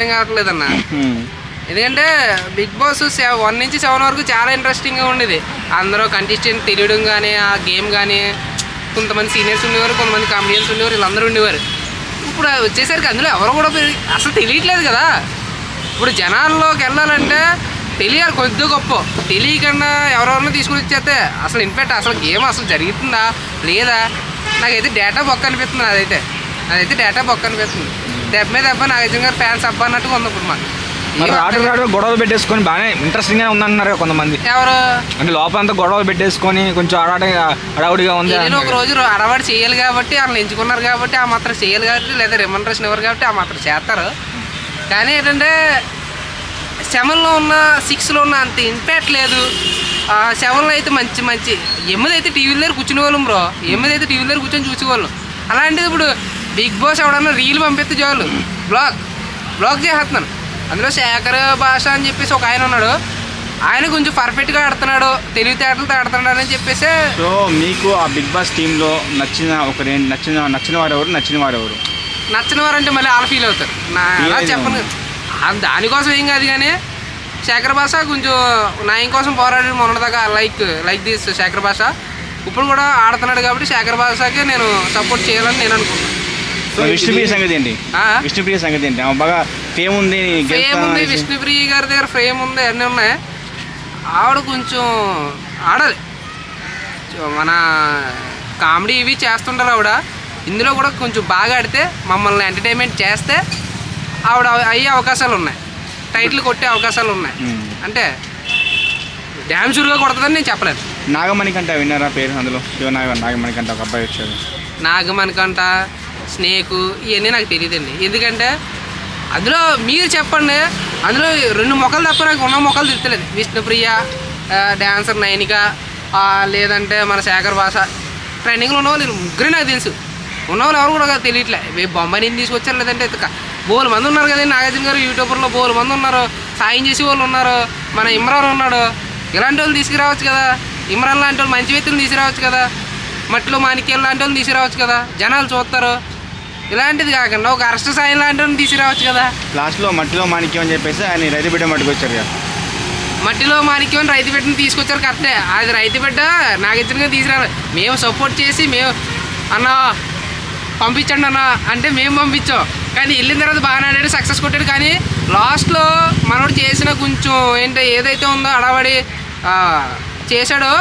అర్థం కావట్లేదన్న. ఎందుకంటే Big Boss one నుంచి సెవెన్ వరకు చాలా ఇంట్రెస్టింగ్గా ఉండేది. అందరూ కంటెస్టెంట్ తెలియడం కానీ ఆ గేమ్ కానీ కొంతమంది సీనియర్స్ ఉండేవారు కొంతమంది కామెడియన్స్ ఉండేవారు వీళ్ళందరూ ఉండేవారు. ఇప్పుడు వచ్చేసరికి అందులో ఎవరు కూడా అసలు తెలియట్లేదు కదా. ఇప్పుడు జనాల్లోకి వెళ్ళాలంటే తెలియాలి కొద్ది గొప్ప. తెలియకుండా ఎవరెవరినో తీసుకుని వచ్చేస్తే అసలు ఇన్ఫాక్ట్ అసలు గేమ్ అసలు జరుగుతుందా లేదా? నాకైతే డేటా బొక్క అనిపిస్తుంది అదైతే అదైతే డేటా బొక్క అనిపిస్తుంది. దెబ్బ దెబ్బ నాగార్జున గారు ఫ్యాన్స్ అబ్బా అన్నట్టుగా ఉంది ఇప్పుడు మాకు. మరి రాడు రాడు గొడవలు పెట్టేసుకొని బాగానే ఇంట్రెస్టింగ్గా ఉందన్నారు కొంతమంది. ఎవరు? అంటే లోపలంతా గొడవలు పెట్టేసుకొని కొంచెం అడాడ అడవుడిగా ఉంది నేను ఒక. రోజు అడవాడు చేయాలి కాబట్టి వాళ్ళు ఎంచుకున్నారు కాబట్టి ఆ మాత్రం చేయాలి కాబట్టి లేదా రెమండరేషన్ ఇవ్వరు కాబట్టి ఆ మాత్రం చేస్తారు. కానీ ఏంటంటే సెవెన్లో ఉన్న సిక్స్లో ఉన్న అంత ఇంపాక్ట్ లేదు. ఆ సెవెన్లో అయితే మంచి మంచి ఎనిమిది అయితే టీవీ దగ్గర కూర్చునే వాళ్ళం బ్రో. ఎనిమిది అయితే టీవీ దగ్గర కూర్చొని చూసేవాళ్ళం. అలాంటిది ఇప్పుడు బిగ్ బాస్ ఎవడన్నా రీల్ పంపిస్తే చాలు. బ్లాక్ బ్లాక్ చేసేస్తున్నాను అందులో శేఖర్ భాష అని చెప్పేసి ఒక ఆయన ఉన్నాడు. ఆయన కొంచెం పర్ఫెక్ట్గా ఆడుతున్నాడు. తెలివితేటలతో ఆడుతున్నాడు అని చెప్పేసి సో మీకు ఆ బిగ్ బాస్ టీమ్లో నచ్చిన ఒక రెండు నచ్చిన నచ్చిన వారు ఎవరు? నచ్చిన వారు ఎవరు? నచ్చిన వారంటే మళ్ళీ ఆల్ ఫీల్ అవుతారు. నా అలా చెప్పను. దానికోసం ఏం కాదు కానీ శేఖర్ భాష కొంచెం న్యాయం కోసం పోరాడి మొన్నదాకా లైక్ లైక్ దిస్ శేఖర్ భాష. ఇప్పుడు కూడా ఆడుతున్నాడు కాబట్టి శేఖర్ భాషకి నేను సపోర్ట్ చేయాలని నేను అనుకుంటున్నాను. విష్ణుప్రియ సంగతి ఏంటి? ఆ? విష్ణుప్రియ సంగతి ఏంటి? ఆమె బాగా ఫేమ్ ఉంది ఉంది. విష్ణుప్రియ గారి దగ్గర ఫ్రేమ్ ఉంది అన్నీ ఉన్నాయి. ఆవిడ కొంచెం ఆడాలి. మన కామెడీ ఇవి చేస్తుంటారు ఆవిడ. ఇందులో కూడా కొంచెం బాగా ఆడితే మమ్మల్ని ఎంటర్టైన్మెంట్ చేస్తే ఆవిడ అయ్యే అవకాశాలు ఉన్నాయి. టైటిల్ కొట్టే అవకాశాలు ఉన్నాయి. ఉమ్. అంటే డ్యామ్ షూర్గా కొడుతుందని నేను చెప్పలేను. నాగమణి కంట విన్నారా పేరు అందులో? శివనాగ నాగమణి కంట ఒక అబ్బాయి వచ్చాడు. నాగమణికంట స్నేకు ఇవన్నీ నాకు తెలియదండి ఎందుకంటే అందులో మీరు చెప్పండి. అందులో రెండు మొక్కలు తప్ప నాకు ఉన్న మొక్కలు తెలుస్తలేదు. విష్ణుప్రియ డాన్సర్ నైనిక లేదంటే మన శేఖర్ భాష ట్రైనింగ్లో ఉన్నవాళ్ళు ముగ్గురే నాకు తెలుసు. ఉన్న వాళ్ళు ఎవరు కూడా నాకు తెలియట్లే. బొమ్మని బొమ్మాయి నుంచి తీసుకొచ్చారు లేదంటే ఇతక బోలు మంది ఉన్నారు కదండి నాగార్జున గారు యూట్యూబర్లో బోలు మంది ఉన్నారు. సాయం చేసే వాళ్ళు ఉన్నారు. మన ఇమ్రాన్ ఉన్నాడు. ఇలాంటి వాళ్ళు తీసుకురావచ్చు కదా. ఇమ్రాన్ లాంటి వాళ్ళు మంచి వ్యక్తులు తీసుకురావచ్చు కదా. మట్టిలో మాణిక్యాలు లాంటి వాళ్ళు తీసుకురావచ్చు కదా. జనాలు చూస్తారు. ఇలాంటిది కాకుండా ఒక అరెస్ట్ సాయం లాంటి వాళ్ళని తీసుకురావచ్చు కదా. లాస్ట్లో మట్టిలో మాణిక్యం అని చెప్పేసి ఆయన రైతు బిడ్డ మట్టుకు వచ్చారు కదా. మట్టిలో మాణిక్యం అని రైతు బిడ్డని తీసుకొచ్చారు కరెక్టే. అది రైతు బిడ్డ నాగేశ్వరంగా తీసుకురారు మేము సపోర్ట్ చేసి మేము అన్న పంపించండి అన్న అంటే మేము పంపించాం. కానీ వెళ్ళిన తర్వాత బాగానే ఆడాడు సక్సెస్ కొట్టాడు. కానీ లాస్ట్లో మనోడు చేసిన కొంచెం ఏంటో ఏదైతే ఉందో అడవడి చేశాడో